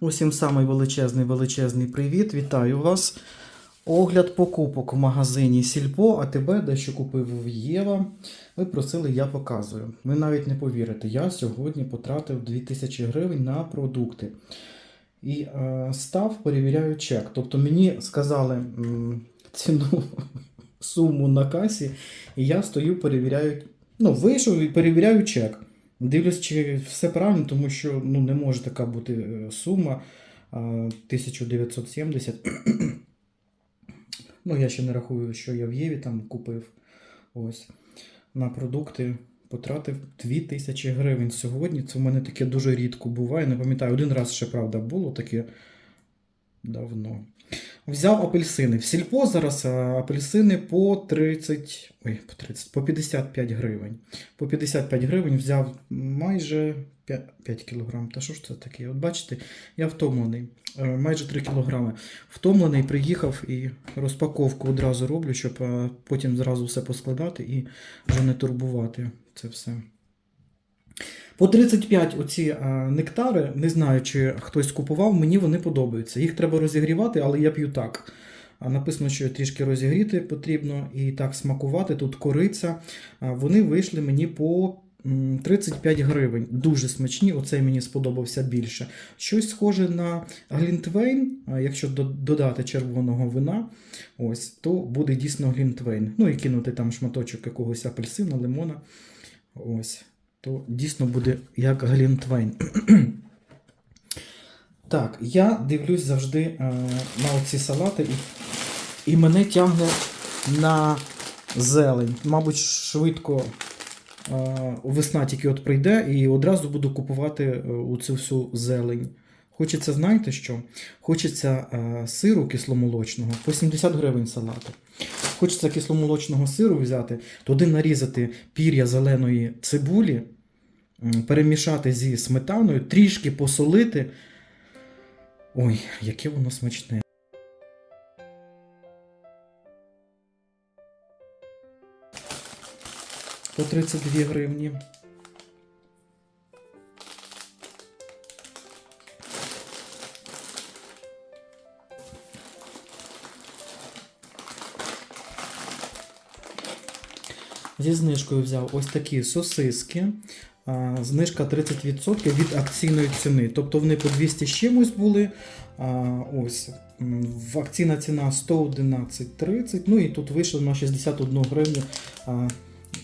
Усім самий величезний величезний привіт. Вітаю вас. Огляд покупок в магазині Сільпо, а тебе дещо купив в Єва. Ви просили, я показую. Ви навіть не повірите, я сьогодні потратив 2000 гривень на продукти. І е, став, перевіряю чек. Тобто мені сказали м, ціну суму на касі, і я стою, перевіряю. Ну, вийшов і перевіряю чек. Дивлюсь, чи все правильно, тому що ну, не може така бути е, сума 1970. ну, я ще не рахую, що я в Єві там купив. Ось. На продукти потратив 2000 гривень сьогодні. Це в мене таке дуже рідко буває. Не пам'ятаю, один раз ще, правда, було таке давно. Взяв апельсини. В сільпо зараз апельсини по 30, ой, по 30, по 55 гривень. По 55 гривень взяв майже 5, 5 кілограм. Та що ж це таке? От бачите, я втомлений. Е, Майже 3 кілограми. Втомлений, приїхав і розпаковку одразу роблю, щоб потім зразу все поскладати і вже не турбувати це все. По 35 оці а, нектари, не знаю, чи хтось купував, мені вони подобаються. Їх треба розігрівати, але я п'ю так. Написано, що трішки розігріти потрібно і так смакувати. Тут кориця. Вони вийшли мені по 35 гривень. Дуже смачні, оцей мені сподобався більше. Щось схоже на глінтвейн, якщо додати червоного вина, ось, то буде дійсно глінтвейн. Ну і кинути там шматочок якогось апельсина, лимона. Ось то дійсно буде як Глінтвейн. так, я дивлюсь завжди е, на оці салати, і, і мене тягне на зелень. Мабуть, швидко е, весна тільки от прийде, і одразу буду купувати е, оцю всю зелень. Хочеться, знаєте що? Хочеться е, сиру кисломолочного по 70 гривень салату. Хочеться кисломолочного сиру взяти, туди нарізати пір'я зеленої цибулі, перемішати зі сметаною, трішки посолити. Ой, яке воно смачне. По 32 гривні. Зі знижкою взяв ось такі сосиски. А, Знижка 30% від акційної ціни. Тобто вони по 200 з чимось були. Ось акційна ціна 111,30. Ну і тут вийшло на 61 гривню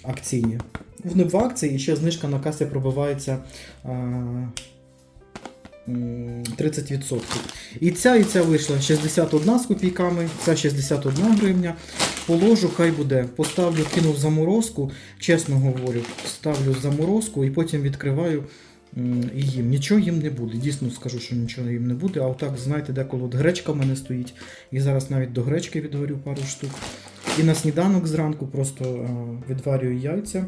акційні. Вони в акції і ще знижка на касі пробивається. А, м, 30%. І ця, і ця вийшла 61 з копійками, ця 61 гривня. Положу, хай буде. Поставлю, кину в заморозку, чесно говорю, ставлю заморозку і потім відкриваю і їм. Нічого їм не буде. Дійсно скажу, що нічого їм не буде. А отак, знаєте, деколи от гречка в мене стоїть. І зараз навіть до гречки відварю пару штук. І на сніданок зранку просто відварюю яйця.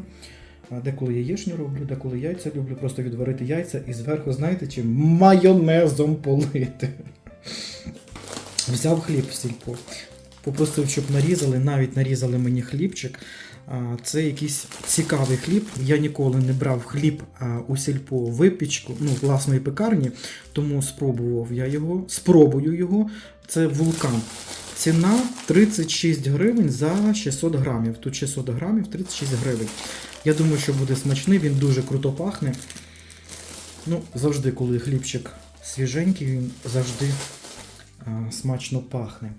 Деколи яєчню роблю, деколи яйця люблю, просто відварити яйця і зверху, знаєте, чим майонезом полити. Взяв хліб в сільпо. Попросив, щоб нарізали, навіть нарізали мені хлібчик. Це якийсь цікавий хліб. Я ніколи не брав хліб у сільпо випічку, ну, власної пекарні, тому спробував я його, спробую його. Це вулкан. Ціна 36 гривень за 600 грамів. Тут 600 грамів 36 гривень. Я думаю, що буде смачний, він дуже круто пахне. Ну, завжди, коли хлібчик свіженький, він завжди а, смачно пахне.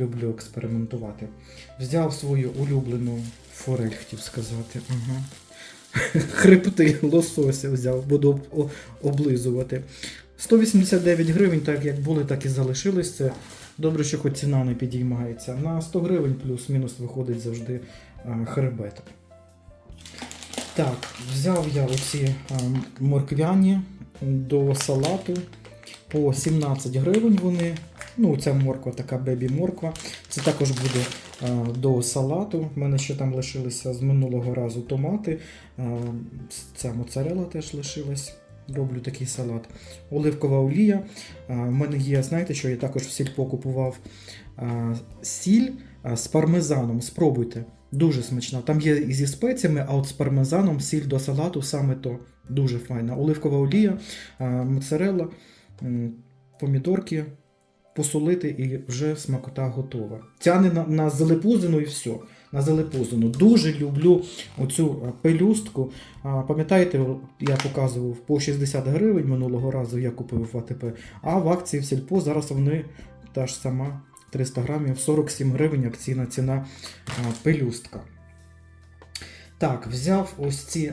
Люблю експериментувати. Взяв свою улюблену форель, хотів сказати. Ага. Хребти лосося взяв, буду об- облизувати. 189 гривень, так як були, так і залишились. Це добре, що хоч ціна не підіймається. На 100 гривень плюс-мінус виходить завжди а, хребет. Так, взяв я оці морквяні до салату по 17 гривень вони. Ну, ця морква, така бебі-морква. Це також буде до салату. У мене ще там лишилися з минулого разу томати. А, ця моцарела теж лишилась. Роблю такий салат. Оливкова олія. У мене є, знаєте, що я також в сільпо купував сіль з пармезаном. Спробуйте. Дуже смачна. Там є і зі спеціями, а от з пармезаном сіль до салату саме то. Дуже файна. Оливкова олія, а, моцарелла. Помідорки, посолити і вже смакота готова. Тяне на, на залепузину і все. На залепузину. Дуже люблю оцю е, пелюстку. Пам'ятаєте, я показував по 60 гривень минулого разу я купив в АТП, а в акції в Сільпо зараз вони та ж сама 300 грамів 47 гривень акційна ціна пелюстка. Так, взяв ось ці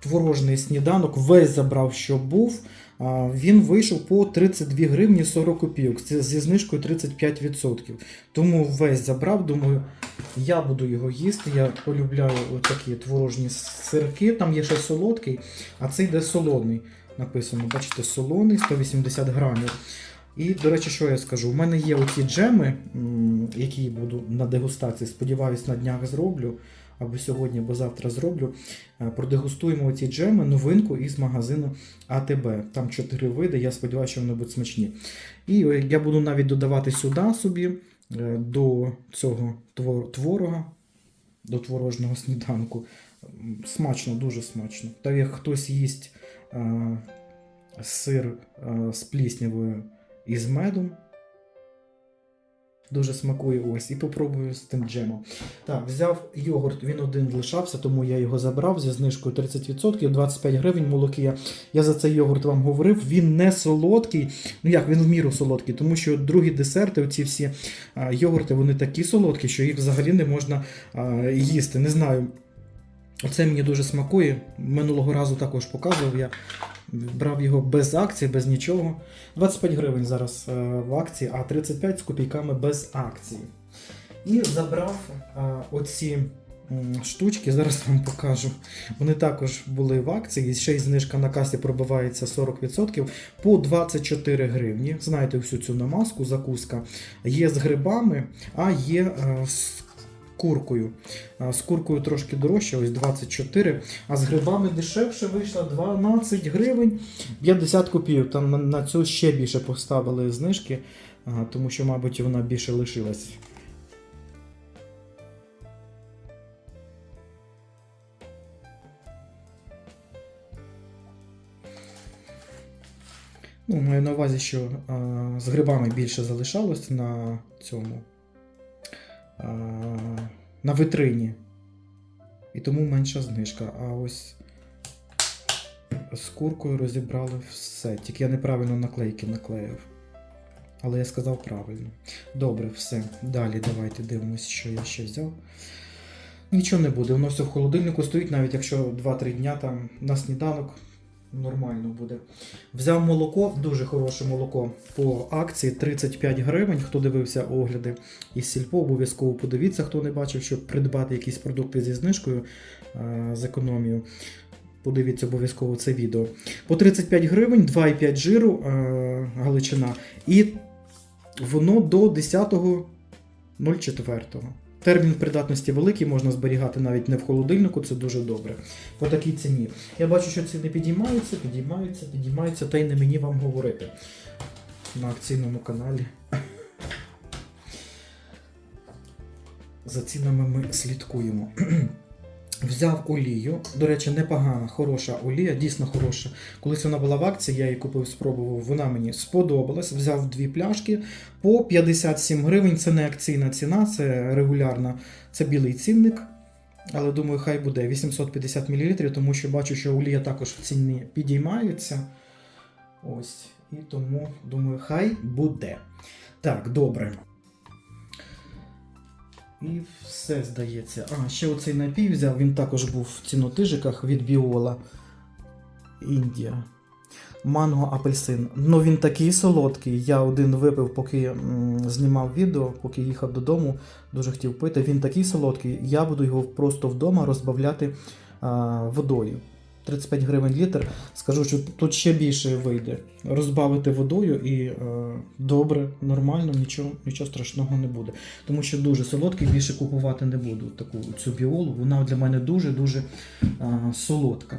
творожний сніданок, весь забрав, що був. Він вийшов по 32 гривні 40 копійок. Зі знижкою 35%. Тому весь забрав, думаю, я буду його їсти. Я полюбляю такі творожні сирки. Там є ще солодкий, а це йде солоний. Написано, бачите, солоний 180 грамів. І, до речі, що я скажу? У мене є оці джеми, які буду на дегустації. Сподіваюсь, на днях зроблю. Або сьогодні, або завтра зроблю. Е, Продегустуємо ці джеми, новинку із магазину АТБ. Там чотири види, я сподіваюся, що вони будуть смачні. І е, я буду навіть додавати сюди собі е, до цього творога, до творожного сніданку. Смачно, дуже смачно. Так як хтось їсть сир з пліснявою і з медом. Дуже смакує ось і попробую з тим джемом. Так, взяв йогурт, він один лишався, тому я його забрав зі знижкою 30%, 25 гривень молокія. Я за цей йогурт вам говорив, він не солодкий. Ну як, він в міру солодкий, тому що другі десерти, оці всі йогурти, вони такі солодкі, що їх взагалі не можна їсти. Не знаю. Оце мені дуже смакує. Минулого разу також показував. Я брав його без акції, без нічого. 25 гривень зараз е, в акції, а 35 з копійками без акції. І забрав е, оці штучки, зараз вам покажу. Вони також були в акції, ще й знижка на касі пробивається 40% по 24 гривні. Знаєте всю цю намазку, закуска. Є з грибами, а є е, з куркою. З куркою трошки дорожче, ось 24, а з грибами дешевше вийшло 12 гривень 50 копійок. Там на, цю ще більше поставили знижки, тому що, мабуть, вона більше лишилась. Ну, маю на увазі, що а, з грибами більше залишалось на цьому. А, на витрині. І тому менша знижка. А ось з куркою розібрали все. Тільки я неправильно наклейки наклеїв. Але я сказав правильно. Добре, все. Далі давайте дивимося, що я ще взяв. Нічого не буде, воно все в холодильнику стоїть, навіть якщо 2-3 дня там на сніданок нормально буде. Взяв молоко, дуже хороше молоко по акції 35 гривень. Хто дивився огляди із сільпо, обов'язково подивіться, хто не бачив, щоб придбати якісь продукти зі знижкою е, з економією. Подивіться обов'язково це відео. По 35 гривень, 2,5 жиру е, галичина. І воно до 10.04. Термін придатності великий, можна зберігати навіть не в холодильнику, це дуже добре. По такій ціні. Я бачу, що ціни підіймаються, підіймаються, підіймаються, та й не мені вам говорити на акційному каналі. За цінами ми слідкуємо. Взяв олію. До речі, непогана, хороша олія, дійсно хороша. Колись вона була в акції, я її купив, спробував. Вона мені сподобалась. Взяв дві пляшки по 57 гривень. Це не акційна ціна, це регулярна, це білий цінник. Але думаю, хай буде 850 мл, тому що бачу, що олія також в ціні підіймається. Ось. І тому думаю, хай буде. Так, добре. І все здається. А, ще оцей напій взяв, він також був в цінотижиках від Біола. Індія. Манго апельсин. Ну він такий солодкий. Я один випив, поки знімав відео, поки їхав додому, дуже хотів пити. Він такий солодкий. Я буду його просто вдома розбавляти а, водою. 35 гривень літр. Скажу, що тут ще більше вийде. Розбавити водою і е, добре, нормально, нічого, нічого страшного не буде. Тому що дуже солодкий, більше купувати не буду таку цю біолу. Вона для мене дуже-дуже е, солодка.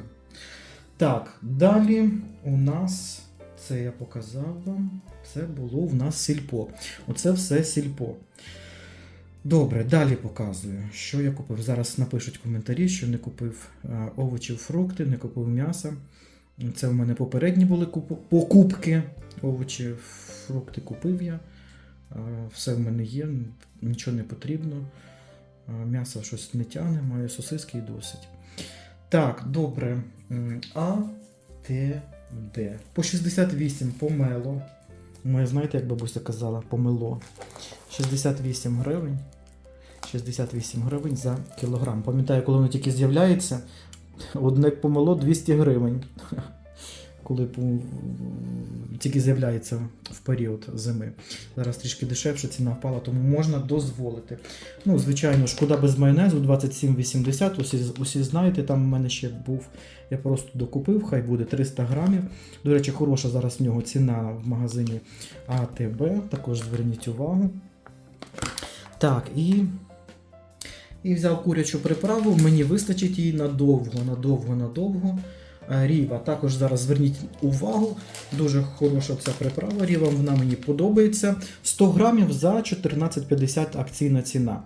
Так, далі у нас, це я показав вам, це було в нас сільпо. Оце все сільпо. Добре, далі показую, що я купив. Зараз напишуть коментарі, що не купив е, овочів, фрукти, не купив м'яса. Це в мене попередні були куп- покупки. овочі, фрукти купив я. Е, Все в мене є, нічого не потрібно. Е, М'ясо щось не тягне, маю сосиски і досить. Так, добре. А, Т, Д. По 68 помело. Моє, знаєте, як бабуся казала, помело. 68 гривень. 68 гривень за кілограм. Пам'ятаю, коли воно тільки з'являється, одне помело 200 гривень. Коли тільки з'являється в період зими. Зараз трішки дешевше ціна впала, тому можна дозволити. Ну, звичайно, шкода без майонезу 27,80. Усі, усі знаєте, там в мене ще був. Я просто докупив, хай буде 300 грамів. До речі, хороша зараз в нього ціна в магазині АТБ. Також зверніть увагу. Так, і. І взяв курячу приправу, мені вистачить її надовго, надовго, надовго. Е, Ріва. Також зараз зверніть увагу. Дуже хороша ця приправа. Ріва вона мені подобається. 100 грамів за 14,50 акційна ціна.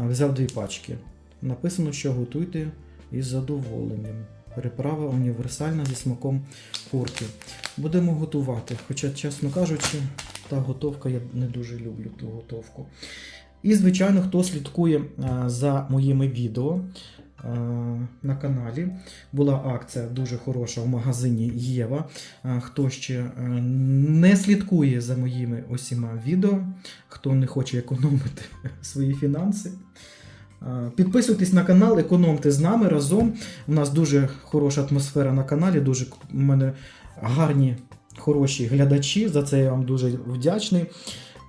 Е, Взяв дві пачки. Написано, що готуйте із задоволенням. Приправа універсальна зі смаком курки. Будемо готувати. Хоча, чесно кажучи, та готовка я не дуже люблю ту готовку. І, звичайно, хто слідкує е, за моїми відео е, на каналі, була акція дуже хороша в магазині Єва. Е, Хто ще не слідкує за моїми усіма відео, хто не хоче економити свої фінанси. Підписуйтесь на канал, економте з нами разом. У нас дуже хороша атмосфера на каналі, дуже у мене гарні, хороші глядачі. За це я вам дуже вдячний.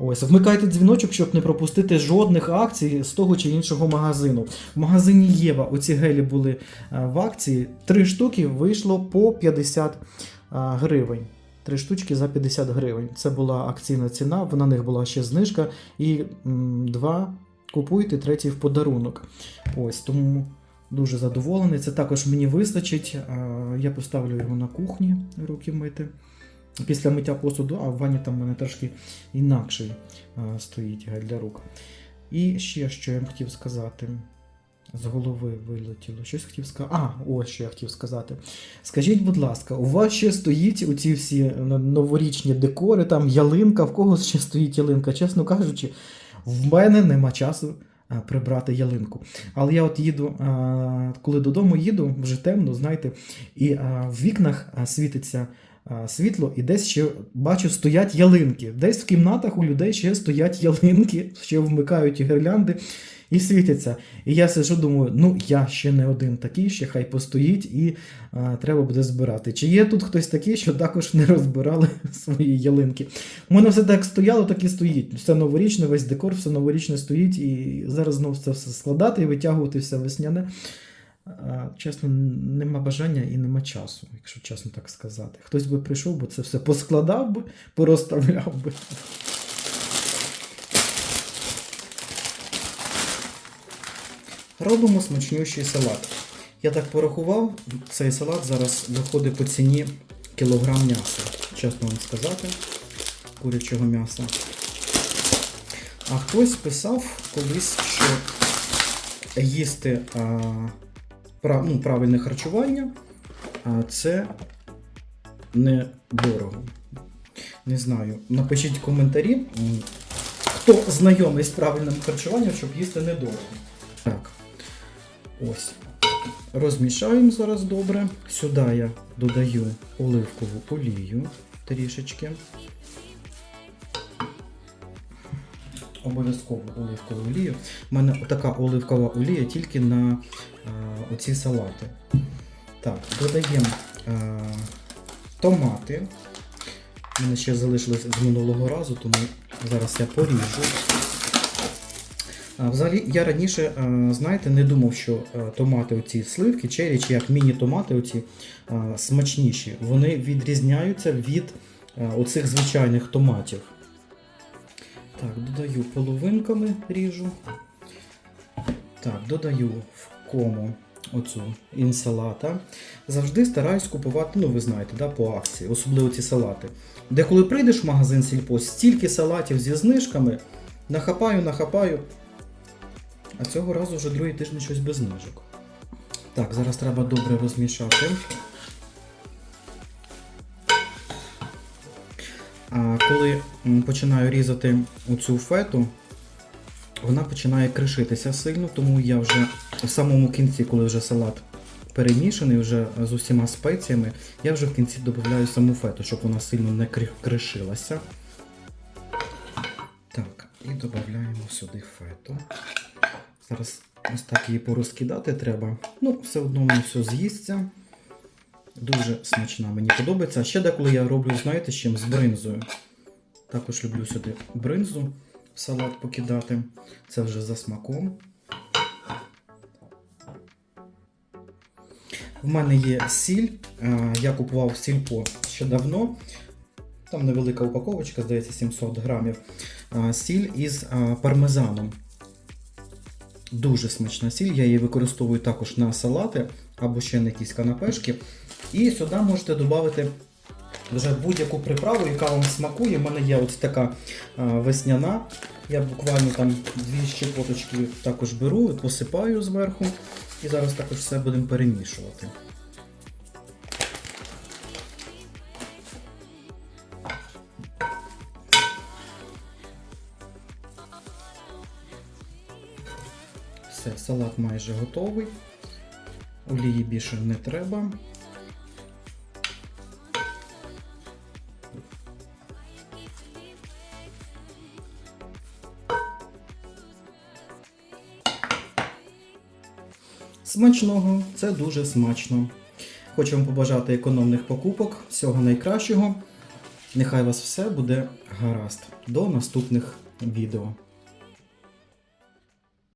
Ось, вмикайте дзвіночок, щоб не пропустити жодних акцій з того чи іншого магазину. В магазині Єва оці гелі були е, в акції. Три штуки вийшло по 50 е, гривень. Три штучки за 50 гривень. Це була акційна ціна, на них була ще знижка. І два купуйте, третій в подарунок. Ось тому дуже задоволений. Це також мені вистачить. Е, Я поставлю його на кухні руки мити. Після миття посуду, а в ванні там в мене трошки інакший стоїть гель для рук. І ще що я вам хотів сказати. З голови вилетіло. Щось хотів сказати. А, ось що я хотів сказати. Скажіть, будь ласка, у вас ще стоїть оці всі новорічні декори, там ялинка, в когось ще стоїть ялинка. Чесно кажучи, в мене нема часу а, прибрати ялинку. Але я от їду, коли додому їду, вже темно, знаєте, і в вікнах світиться світло, і десь ще бачу, стоять ялинки. Десь в кімнатах у людей ще стоять ялинки, ще вмикають гірлянди і світяться. І я сижу, думаю, ну я ще не один такий, ще хай постоїть, і а, треба буде збирати. Чи є тут хтось такий, що також не розбирали свої ялинки? У мене все так стояло, так і стоїть. Все новорічне, весь декор, все новорічне стоїть, і зараз знову це все складати і витягувати все весняне. Чесно, нема бажання і нема часу, якщо чесно так сказати. Хтось би прийшов, би це все поскладав би, порозставляв би. Робимо смачнющий салат. Я так порахував, цей салат зараз виходить по ціні кілограм м'яса. Чесно вам сказати, курячого м'яса. А хтось писав колись, що їсти а, ну, правильне харчування, а це не дорого. Не знаю. Напишіть коментарі, хто знайомий з правильним харчуванням, щоб їсти недорого. Так. Ось. Розмішаємо зараз добре. Сюди я додаю оливкову олію трішечки. Обов'язково оливкову олію. У мене така оливкова олія тільки на а, оці салати. Так, додаємо а, томати. У мене ще залишилось з минулого разу, тому зараз я поріжу. Взагалі, я раніше, е, знаєте, не думав, що е, томати оці сливки, чері, чи як міні-томати оці е, смачніші. Вони відрізняються від е, оцих звичайних томатів. Так, додаю половинками ріжу. Так, додаю в кому оцю інсалата. Завжди стараюсь купувати, ну ви знаєте, да, по акції, особливо ці салати. Де коли прийдеш в магазин сільпо, стільки салатів зі знижками, нахапаю, нахапаю. А цього разу вже другий тиждень щось без знижок. Так, зараз треба добре розмішати. Коли починаю різати оцю фету, вона починає кришитися сильно, тому я вже в самому кінці, коли вже салат перемішаний, вже з усіма спеціями, я вже в кінці додаю саму фету, щоб вона сильно не кришилася. Так, і додаємо сюди фету. Зараз ось так її порозкидати треба. Ну, все одно воно все з'їсться. Дуже смачна, мені подобається. А ще деколи я роблю, знаєте, з чим? З бринзою. Також люблю сюди бринзу в салат покидати. Це вже за смаком. В мене є сіль. Е, Я купував сільпо ще давно. Там невелика упаковочка, здається, 700 грамів. Е, Сіль із е, пармезаном. Дуже смачна сіль. Я її використовую також на салати або ще на якісь канапешки. І сюди можете додати вже будь-яку приправу, яка вам смакує. У мене є ось така весняна. Я буквально там дві щепоточки також беру, посипаю зверху. І зараз також все будемо перемішувати. Все, салат майже готовий. Олії більше не треба. Смачного, це дуже смачно. Хочу вам побажати економних покупок, всього найкращого. Нехай вас все буде гаразд. До наступних відео.